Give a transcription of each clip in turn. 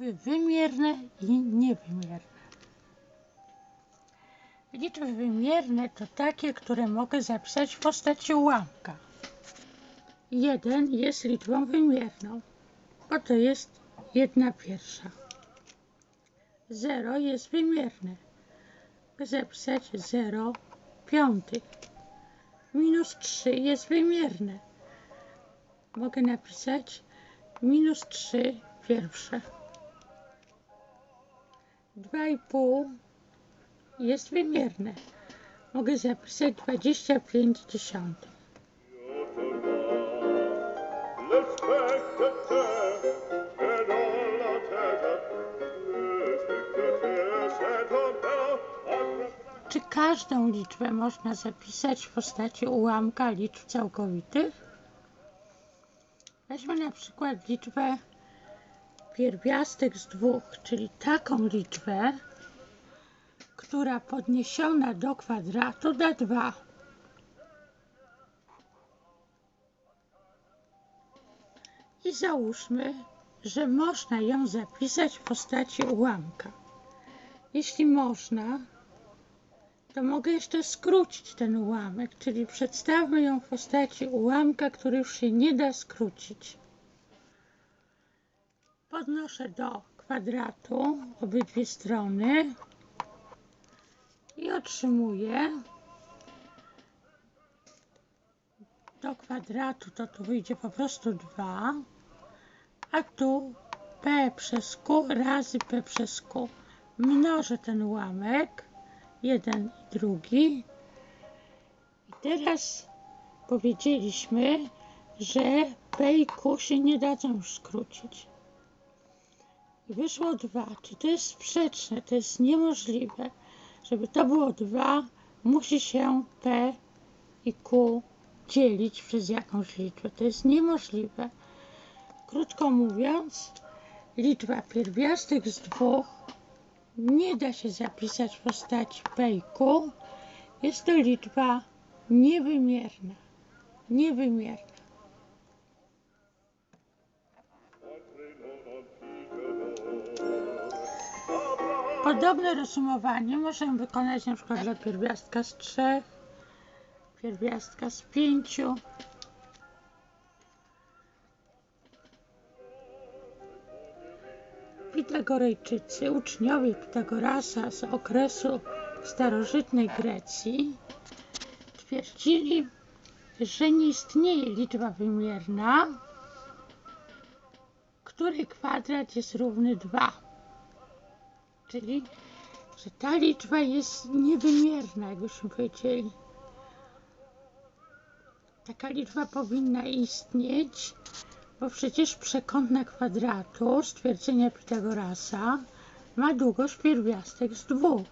wymierne i niewymierne. Liczby wymierne to takie, które mogę zapisać w postaci ułamka. 1 jest liczbą wymierną, bo to jest 1 pierwsza. 0 jest wymierne. Mogę zapisać 0 piątych. Minus 3 jest wymierne. Mogę napisać minus 3 pierwsze. 2,5 jest wymierne. Mogę zapisać 25 dziesiątych. Czy każdą liczbę można zapisać w postaci ułamka liczb całkowitych? Weźmy na przykład liczbę pierwiastek z dwóch, czyli taką liczbę, która podniesiona do kwadratu da 2. I załóżmy, że można ją zapisać w postaci ułamka. Jeśli można, to mogę jeszcze skrócić ten ułamek, czyli przedstawmy ją w postaci ułamka, który już się nie da skrócić. Podnoszę do kwadratu obydwie strony i otrzymuję do kwadratu to tu wyjdzie po prostu 2, a tu p przez q razy p przez q. Mnożę ten ułamek, jeden i drugi. I teraz powiedzieliśmy, że p i q się nie dadzą już skrócić. Wyszło 2. Czy to jest sprzeczne? To jest niemożliwe. Żeby to było 2, musi się p i q dzielić przez jakąś liczbę. To jest niemożliwe. Krótko mówiąc, liczba pierwiastek z dwóch nie da się zapisać w postaci p i q. Jest to liczba niewymierna. Niewymierna. Podobne rozumowanie możemy wykonać na przykład dla pierwiastka z trzech, pierwiastka z pięciu. Pitagorejczycy, uczniowie Pitagorasa z okresu starożytnej Grecji twierdzili, że nie istnieje liczba wymierna, której kwadrat jest równy 2. Czyli, że ta liczba jest niewymierna, jakbyśmy powiedzieli. Taka liczba powinna istnieć, bo przecież przekątna kwadratu stwierdzenia Pitagorasa ma długość pierwiastek z dwóch.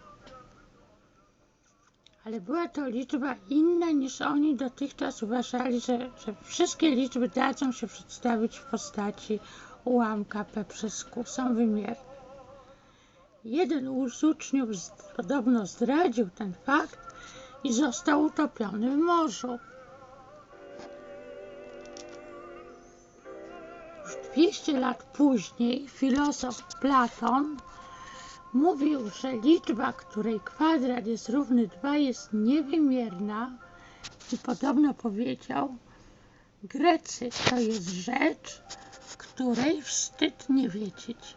Ale była to liczba inna niż oni dotychczas uważali, że, że wszystkie liczby dadzą się przedstawić w postaci ułamka p przez q, są wymierne. Jeden z uczniów podobno zdradził ten fakt i został utopiony w morzu. Już 200 lat później filozof Platon mówił, że liczba, której kwadrat jest równy 2 jest niewymierna i podobno powiedział, Grecy to jest rzecz, której wstyd nie wiedzieć.